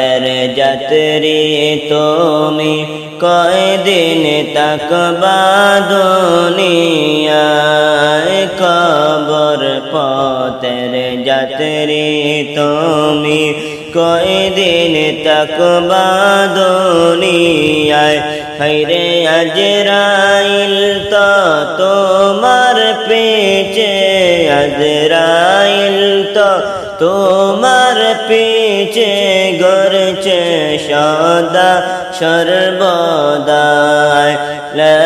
পতের যাত্রী তুমি কয়দিন তাকবা দুনিয়ায়? কবর পতের যাত্রী তুমি কয়দিন তাকবা দুনিয়ায়? হৈরে আজরাইল তো তোমার পেছে, আজরাইল তো তোমার পিছে। সদা সর্বদায় লা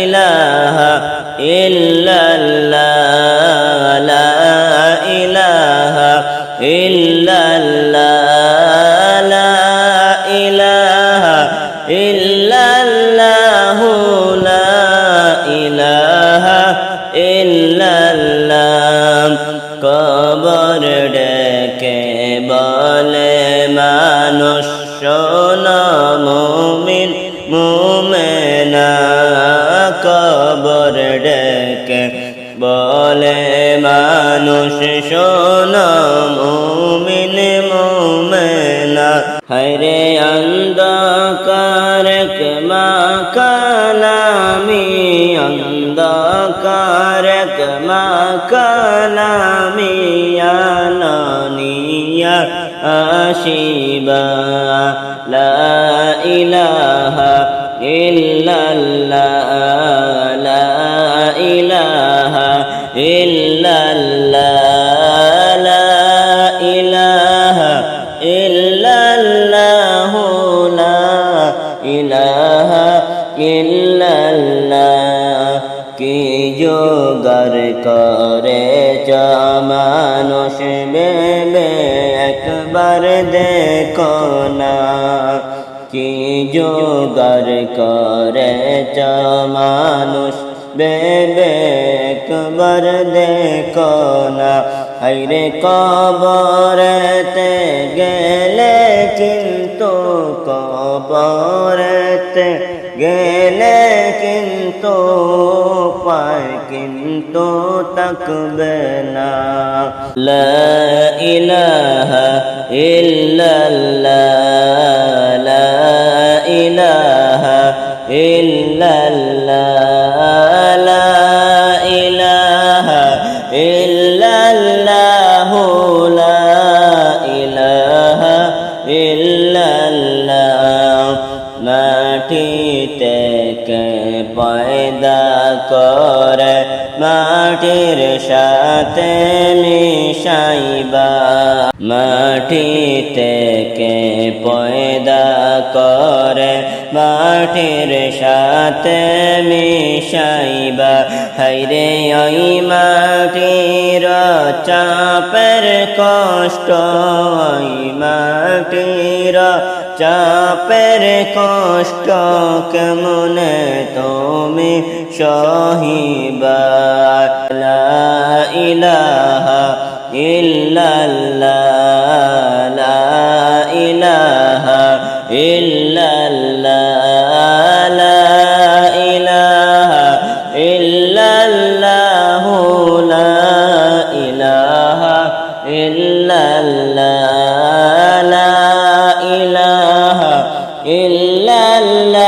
ইলাহা ইল্লাল্লাহ, লা ইলাহা লা ইলাহা লা ইলাহা ইল্লাল্লাহ। কবর ডেকে বলে শোনা মুমিন, মুমেনা কবর ডেকে বলে, মানুষ শোনা মুমিন, মুমেনা হরে অন্ধকারক মা কালামি অন্ধকারক মা আশিবা লা ইলাহা ইল্লাল্লাহ লা ইলাহা ইল্লাল্লাহ কি যোগার করে মানুষ বেবে একবার দেখো না, কি যোগার করে মানুষ? বেবে একবার দেখো না হাইরে কবরতে গেলে কিন্তু কবরতে গেলে কিন্তু কিন্তু তকবে না লা ইলাহা ইল্লাল্লাহ লা ইল্লাল্লাহ পয়দা করে, মাটির সাথে মিশাইবা। মাটি থেকে পয়দা করে, মাটির সাথে মিশাইবা। হাইরে ওই মাটির চাপের কষ্ট, ওই মাটির চাপের কষ্ট কেমনে তুমি সহিবার লা ইলাহা ইল্লাল্লাহ লা ইলাহা ইল্লাল্লাহ লা ইলাহা ইল্লাল্লাহ লা ইলাহা ইল্লাল্লাহ লা ইলাহা ইল্লাল্লাহ